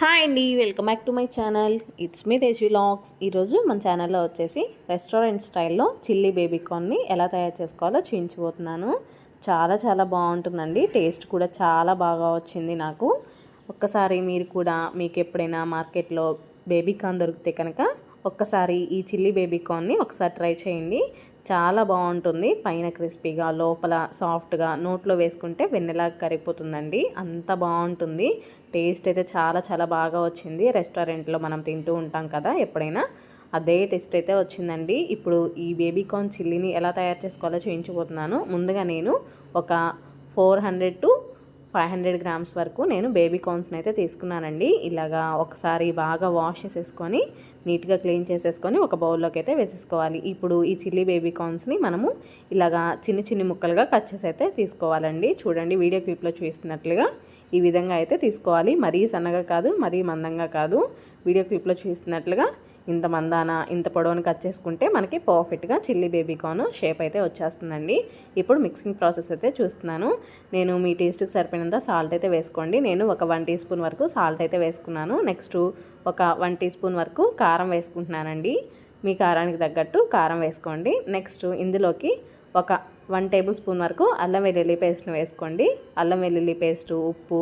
Hi అండి welcome back to my channel. It's me Tej vlogs ఈరోజు మన ఛానల్లో వచ్చేసి రెస్టారెంట్ స్టైల్లో చిల్లీ బేబీ కార్న్ని ఎలా తయారు చేసుకోవాలో చూపించబోతున్నాను. చాలా చాలా బాగుంటుందండి. టేస్ట్ కూడా చాలా బాగా వచ్చింది నాకు. ఒక్కసారి మీరు కూడా మీకు ఎప్పుడైనా మార్కెట్లో బేబీ కార్న్ దొరికితే కనుక ఒక్కసారి ఈ చిల్లీ బేబీ కార్న్ని ఒకసారి ట్రై చేయండి. చాలా బాగుంటుంది. పైన క్రిస్పీగా లోపల సాఫ్ట్గా నోట్లో వేసుకుంటే వెన్నెలా కరిగిపోతుందండి. అంత బాగుంటుంది. టేస్ట్ అయితే చాలా చాలా బాగా వచ్చింది. రెస్టారెంట్లో మనం తింటూ ఉంటాం కదా ఎప్పుడైనా. అదే టేస్ట్ అయితే వచ్చిందండి. ఇప్పుడు ఈ బేబీ కార్న్ చిల్లీని ఎలా తయారు చేసుకోవాలో చూపించబోతున్నాను ముందుగా నేను ఒక four hundred to five hundred grams వరకు నేను బేబీ కార్న్స్ని అయితే తీసుకున్నానండి. ఇలాగా ఒకసారి బాగా వాష్ చేసేసుకొని నీట్గా క్లీన్ చేసేసుకొని ఒక బౌల్లోకి అయితే వేసేసుకోవాలి. ఇప్పుడు ఈ చిల్లీ బేబీ కార్న్స్ని మనము ఇలాగా చిన్ని చిన్ని ముక్కలుగా కట్ చేసి అయితే తీసుకోవాలండి. చూడండి వీడియో క్లిప్లో చూస్తున్నట్లుగా ఈ విధంగా అయితే తీసుకోవాలి. మరీ సన్నగా కాదు మరీ మందంగా కాదు. వీడియో క్లిప్లో చూస్తున్నట్లుగా ఇంత మందాన ఇంత పొడవుని కట్ చేసుకుంటే మనకి పర్ఫెక్ట్గా చిల్లీ బేబీకాన్ షేప్ అయితే వచ్చేస్తుందండి. ఇప్పుడు మిక్సింగ్ ప్రాసెస్ అయితే చూస్తున్నాను. నేను మీ టేస్ట్కి సరిపోయినంత సాల్ట్ అయితే వేసుకోండి. నేను ఒక వన్ టీ స్పూన్ వరకు సాల్ట్ అయితే వేసుకున్నాను. నెక్స్ట్ ఒక వన్ టీ స్పూన్ వరకు కారం వేసుకుంటున్నానండి. మీ కారానికి తగ్గట్టు కారం వేసుకోండి. నెక్స్ట్ ఇందులోకి ఒక వన్ టేబుల్ స్పూన్ వరకు అల్లం వెల్లుల్లి పేస్ట్ని వేసుకోండి. అల్లం వెల్లుల్లి పేస్ట్ ఉప్పు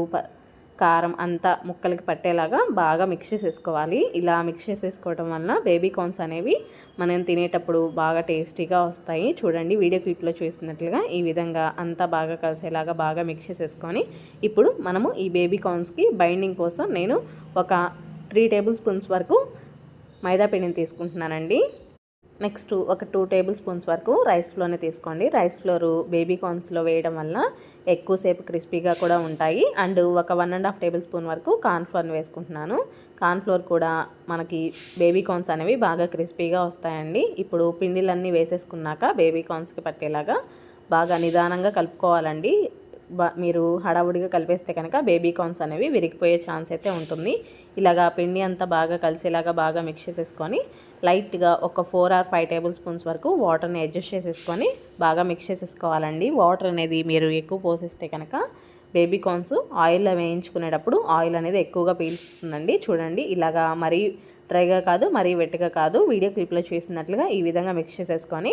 కారం అంతా ముక్కలకి పట్టేలాగా బాగా మిక్స్ చేసేసుకోవాలి. ఇలా మిక్స్ చేసేసుకోవడం వలన బేబీ కార్న్స్ అనేవి మనం తినేటప్పుడు బాగా టేస్టీగా వస్తాయి. చూడండి వీడియో క్లిప్లో చూసినట్లుగా ఈ విధంగా అంతా బాగా కలిసేలాగా బాగా మిక్స్ చేసేసుకొని ఇప్పుడు మనము ఈ బేబీ కార్న్స్కి బైండింగ్ కోసం నేను ఒక త్రీ టేబుల్ స్పూన్స్ వరకు మైదా పిండిని తీసుకుంటున్నానండి. నెక్స్ట్ ఒక టూ టేబుల్ స్పూన్స్ వరకు రైస్ ఫ్లోర్ని తీసుకోండి. రైస్ ఫ్లోరు బేబీ కార్న్స్లో వేయడం వల్ల ఎక్కువసేపు క్రిస్పీగా కూడా ఉంటాయి. అండ్ ఒక one and half tablespoon వరకు కార్న్ఫ్లోర్ని వేసుకుంటున్నాను. కార్న్ఫ్లోర్ కూడా మనకి బేబీ కార్న్స్ అనేవి బాగా క్రిస్పీగా వస్తాయండి. ఇప్పుడు పిండిలన్నీ వేసేసుకున్నాక బేబీ కార్న్స్కి పట్టేలాగా బాగా నిదానంగా కలుపుకోవాలండి. మీరు హడావుడిగా కలిపేస్తే కనుక బేబీ కార్న్స్ అనేవి విరిగిపోయే ఛాన్స్ అయితే ఉంటుంది. ఇలాగా పిండి అంతా బాగా కలిసేలాగా బాగా మిక్స్ చేసేసుకొని లైట్గా ఒక four or five tablespoons వరకు వాటర్ని అడ్జస్ట్ చేసేసుకొని బాగా మిక్స్ చేసేసుకోవాలండి. వాటర్ అనేది మీరు ఎక్కువ పోసేస్తే కనుక బేబీ కార్న్స్ ఆయిల్లో వేయించుకునేటప్పుడు ఆయిల్ అనేది ఎక్కువగా పీల్చుతుందండి. చూడండి ఇలాగా మరీ డ్రైగా కాదు మరీ వెట్టుగా కాదు. వీడియో క్లిప్లో చూసినట్లుగా ఈ విధంగా మిక్స్ చేసేసుకొని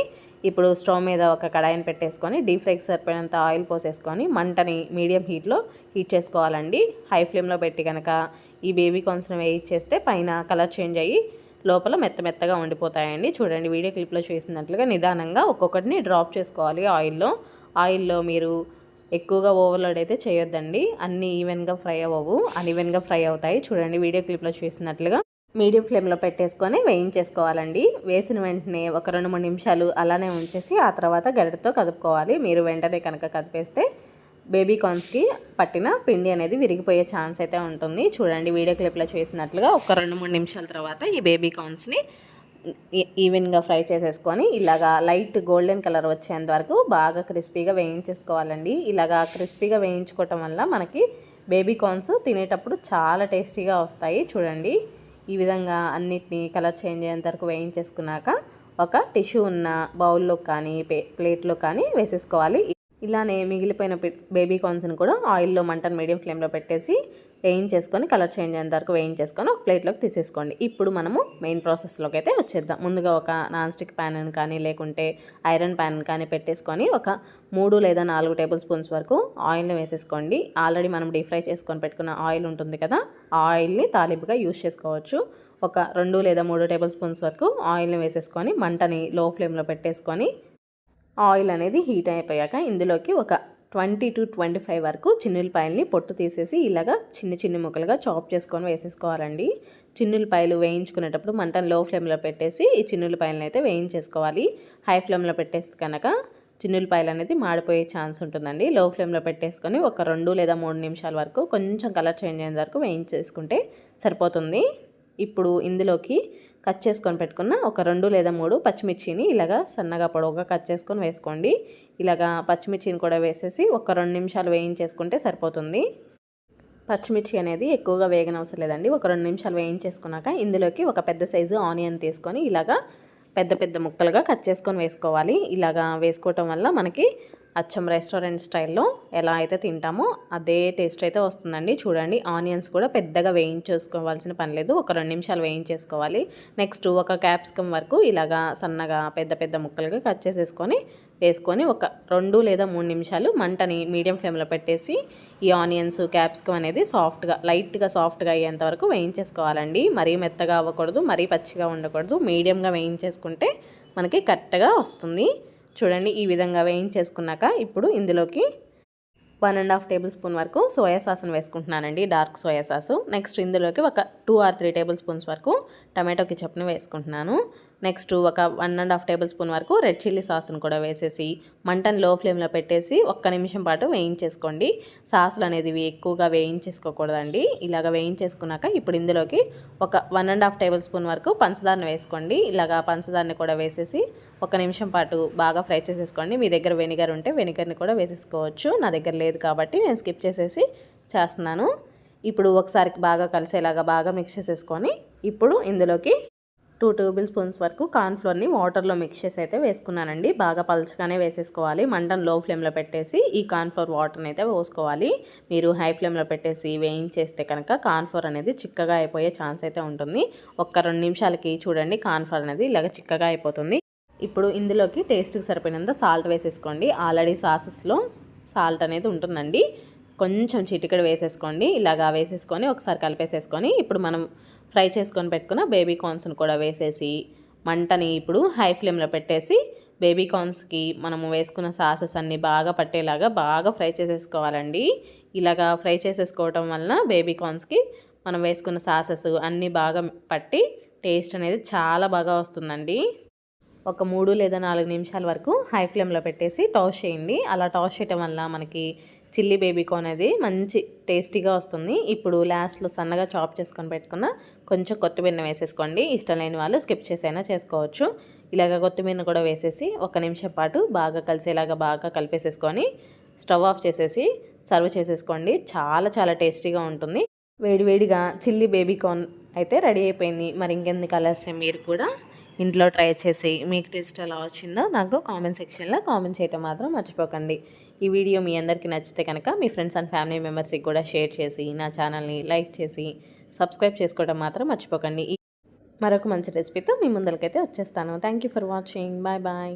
ఇప్పుడు స్టవ్ మీద ఒక కడాయిని పెట్టేసుకొని డీప్ ఫ్రైకి సరిపోయినంత ఆయిల్ పోసేసుకొని మంటని మీడియం హీట్లో హీట్ చేసుకోవాలండి. హై ఫ్లేమ్లో పెట్టి కనుక ఈ బేబీ కార్న్స్ని వేయించేస్తే పైన కలర్ చేంజ్ అయ్యి లోపల మెత్త మెత్తగా ఉండిపోతాయండి. చూడండి వీడియో క్లిప్లో చూసినట్లుగా నిదానంగా ఒక్కొక్కటిని డ్రాప్ చేసుకోవాలి ఆయిల్లో. ఆయిల్లో మీరు ఎక్కువగా ఓవర్లోడ్ అయితే చేయొద్దండి. అన్నీ ఈవెన్గా ఫ్రై అవ్వవు అన్ఈవెన్గా ఫ్రై అవుతాయి. చూడండి వీడియో క్లిప్లో చూసినట్లుగా. మీడియం ఫ్లేమ్లో పెట్టేసుకొని వేయించేసుకోవాలండి. వేసిన వెంటనే ఒక రెండు మూడు నిమిషాలు అలానే ఉంచేసి ఆ తర్వాత గరిటతో కదుపుకోవాలి. మీరు వెంటనే కనుక కదిపేస్తే బేబీ కార్న్స్కి పట్టిన పిండి అనేది విరిగిపోయే ఛాన్స్ అయితే ఉంటుంది. చూడండి వీడియో క్లిప్లో చూసినట్లుగా ఒక రెండు మూడు నిమిషాల తర్వాత ఈ బేబీ కార్న్స్ని ఈవెన్గా ఫ్రై చేసేసుకొని ఇలాగా లైట్ గోల్డెన్ కలర్ వచ్చేంత వరకు బాగా క్రిస్పీగా వేయించేసుకోవాలండి. ఇలాగా క్రిస్పీగా వేయించుకోవటం వల్ల మనకి బేబీ కార్న్స్ తినేటప్పుడు చాలా టేస్టీగా వస్తాయి. చూడండి. ఈ విధంగా అన్నిటినీ కలర్ చేంజ్ అయ్యేంత వరకు వేయించేసుకున్నాక ఒక టిష్యూ ఉన్న బౌల్లో కానీ ప్లేట్లో కానీ వేసేసుకోవాలి. ఇలానే మిగిలిపోయిన బేబీ కార్న్స్ని కూడా ఆయిల్లో మంటను మీడియం ఫ్లేమ్లో పెట్టేసి వేయించేసుకొని కలర్ చేంజ్ అయ్యేంత వరకు వేయించేసుకొని ఒక ప్లేట్లోకి తీసేసుకోండి. ఇప్పుడు మనము మెయిన్ ప్రాసెస్లోకి అయితే వచ్చేద్దాం. ముందుగా ఒక నాన్ స్టిక్ ప్యాన్ కానీ లేకుంటే ఐరన్ ప్యాన్ కానీ పెట్టేసుకొని ఒక మూడు లేదా నాలుగు టేబుల్ స్పూన్స్ వరకు ఆయిల్ని వేసేసుకోండి. ఆల్రెడీ మనం డీప్ ఫ్రై చేసుకొని పెట్టుకున్న ఆయిల్ ఉంటుంది కదా ఆ ఆయిల్ని తాలింపుగా యూజ్ చేసుకోవచ్చు. ఒక రెండు లేదా మూడు టేబుల్ స్పూన్స్ వరకు ఆయిల్ని వేసేసుకొని మంటని లో ఫ్లేమ్లో పెట్టేసుకొని ఆయిల్ అనేది హీట్ అయిపోయాక ఇందులోకి ఒక ట్వంటీ టు ట్వంటీ ఫైవ్ వరకు చిన్నులపాయలని పొట్టు తీసేసి ఇలాగా చిన్న చిన్న ముక్కలుగా చాప్ చేసుకొని వేసేసుకోవాలండి. చిన్నులపాయలు వేయించుకునేటప్పుడు మంటను లో ఫ్లేమ్లో పెట్టేసి ఈ చిన్నులపాయలను అయితే వేయించేసుకోవాలి. హై ఫ్లేమ్లో పెట్టేసి కనుక చిన్నులపాయలు అనేది మాడిపోయే ఛాన్స్ ఉంటుందండి. లో ఫ్లేమ్లో పెట్టేసుకొని ఒక రెండు లేదా మూడు నిమిషాల వరకు కొంచెం కలర్ చేంజ్ అయిన వరకు వేయించేసుకుంటే సరిపోతుంది. ఇప్పుడు ఇందులోకి కట్ చేసుకొని పెట్టుకున్న ఒక రెండు లేదా మూడు పచ్చిమిర్చిని ఇలాగా సన్నగా పొడవుగా కట్ చేసుకొని వేసుకోండి. ఇలాగా పచ్చిమిర్చిని కూడా వేసేసి ఒక రెండు నిమిషాలు వేయించేసుకుంటే సరిపోతుంది. పచ్చిమిర్చి అనేది ఎక్కువగా వేగనవసరం లేదండి. ఒక రెండు నిమిషాలు వేయించేసుకున్నాక ఇందులోకి ఒక పెద్ద సైజు ఆనియన్ తీసుకొని ఇలాగా పెద్ద పెద్ద ముక్కలుగా కట్ చేసుకొని వేసుకోవాలి. ఇలాగా వేసుకోవటం వల్ల మనకి అచ్చం రెస్టారెంట్ స్టైల్లో ఎలా అయితే తింటామో అదే టేస్ట్ అయితే వస్తుందండి. చూడండి ఆనియన్స్ కూడా పెద్దగా వేయించేసుకోవాల్సిన పని లేదు. ఒక రెండు నిమిషాలు వేయించేసుకోవాలి. నెక్స్ట్ ఒక క్యాప్సికమ్ వరకు ఇలాగా సన్నగా పెద్ద పెద్ద ముక్కలుగా కట్ చేసేసుకొని వేసుకొని ఒక రెండు లేదా మూడు నిమిషాలు మంటని మీడియం ఫ్లేమ్లో పెట్టేసి ఈ ఆనియన్స్ క్యాప్సికమ్ అనేది సాఫ్ట్గా లైట్గా సాఫ్ట్గా అయ్యేంత వరకు వేయించేసుకోవాలండి. మరీ మెత్తగా అవ్వకూడదు మరీ పచ్చిగా ఉండకూడదు. మీడియంగా వేయించేసుకుంటే మనకి కరెక్ట్గా వస్తుంది. చూడండి ఈ విధంగా వేయించేసుకున్నాక ఇప్పుడు ఇందులోకి one and half tablespoon వరకు సోయా సాస్ని వేసుకుంటున్నానండి డార్క్ సోయా సాసు. నెక్స్ట్ ఇందులోకి ఒక two or three tablespoons వరకు టమాటో కిచప్ని వేసుకుంటున్నాను. నెక్స్ట్ ఒక one and half tablespoon వరకు రెడ్ చిల్లీ సాస్ను కూడా వేసేసి మంటను లో ఫ్లేమ్లో పెట్టేసి ఒక్క నిమిషం పాటు వేయించేసుకోండి. సాసులు అనేది ఎక్కువగా వేయించేసుకోకూడదండి. ఇలాగ వేయించేసుకున్నాక ఇప్పుడు ఇందులోకి ఒక one and half tablespoon వరకు పంచదారను వేసుకోండి. ఇలాగా పంచదారని కూడా వేసేసి ఒక నిమిషం పాటు బాగా ఫ్రై చేసేసుకోండి. మీ దగ్గర వెనిగర్ ఉంటే వెనిగర్ని కూడా వేసేసుకోవచ్చు. నా దగ్గర లేదు కాబట్టి నేను స్కిప్ చేసేసి చేస్తున్నాను. ఇప్పుడు ఒకసారి బాగా కలిసేలాగా బాగా మిక్స్ చేసేసుకొని ఇప్పుడు ఇందులోకి టూ టేబుల్ స్పూన్స్ వరకు కార్న్ఫ్లోర్ని వాటర్లో మిక్స్ చేసి అయితే వేసుకున్నానండి. బాగా పలుచగానే వేసేసుకోవాలి. మంటను లో ఫ్లేమ్లో పెట్టేసి ఈ కార్న్ఫ్లోర్ వాటర్ని అయితే పోసుకోవాలి. మీరు హై ఫ్లేమ్లో పెట్టేసి వేయించేస్తే కనుక కార్న్ఫ్లోర్ అనేది చిక్కగా అయిపోయే ఛాన్స్ అయితే ఉంటుంది. ఒక్క రెండు నిమిషాలకి చూడండి కార్న్ఫ్లోర్ అనేది ఇలాగ చిక్కగా అయిపోతుంది. ఇప్పుడు ఇందులోకి టేస్ట్కి సరిపోయినంత సాల్ట్ వేసేసుకోండి. ఆల్రెడీ సాసెస్లో సాల్ట్ అనేది ఉంటుందండి. కొంచెం చిటికడ వేసేసుకోండి. ఇలాగా వేసేసుకొని ఒకసారి కలిపేసేసుకొని ఇప్పుడు మనం ఫ్రై చేసుకొని పెట్టుకున్న బేబీ కార్న్స్ని కూడా వేసేసి మంటని ఇప్పుడు హై ఫ్లేమ్లో పెట్టేసి బేబీ కార్న్స్కి మనము వేసుకున్న సాసెస్ అన్నీ బాగా పట్టేలాగా బాగా ఫ్రై చేసేసుకోవాలండి. ఇలాగా ఫ్రై చేసేసుకోవటం వలన బేబీ కార్న్స్కి మనం వేసుకున్న సాసెస్ అన్నీ బాగా పట్టి టేస్ట్ అనేది చాలా బాగా వస్తుందండి. ఒక మూడు లేదా నాలుగు నిమిషాల వరకు హై ఫ్లేమ్లో పెట్టేసి టాస్ చేయండి. అలా టాస్ చేయటం వల్ల మనకి చిల్లీ బేబీకార్న్ అది మంచి టేస్టీగా వస్తుంది. ఇప్పుడు లాస్ట్లో సన్నగా చాప్ చేసుకొని పెట్టుకున్న కొంచెం కొత్తిమీర వేసేసుకోండి. ఇష్టం లేని వాళ్ళు స్కిప్ చేసైనా చేసుకోవచ్చు. ఇలాగ కొత్తిమీర కూడా వేసేసి ఒక నిమిషం పాటు బాగా కలిసేలాగా బాగా కలిపేసేసుకొని స్టవ్ ఆఫ్ చేసేసి సర్వ్ చేసేసుకోండి. చాలా చాలా టేస్టీగా ఉంటుంది. వేడివేడిగా చిల్లీ బేబీకార్న్ అయితే రెడీ అయిపోయింది. మరి ఇంకెన్ని కలర్స్ మీరు కూడా ఇంట్లో ట్రై చేసి మీకు టేస్ట్ ఎలా వచ్చిందో నాకు కామెంట్ సెక్షన్లో కామెంట్ చేయటం మాత్రం మర్చిపోకండి. ఈ వీడియో మీ అందరికీ నచ్చితే కనుక మీ ఫ్రెండ్స్ అండ్ ఫ్యామిలీ మెంబర్స్కి కూడా షేర్ చేసి నా ఛానల్ని లైక్ చేసి సబ్స్క్రైబ్ చేసుకోవడం మాత్రం మర్చిపోకండి. మరొక మంచి రెసిపీతో మీ ముందరికైతే వచ్చేస్తాను. Thank for watching. Bye bye.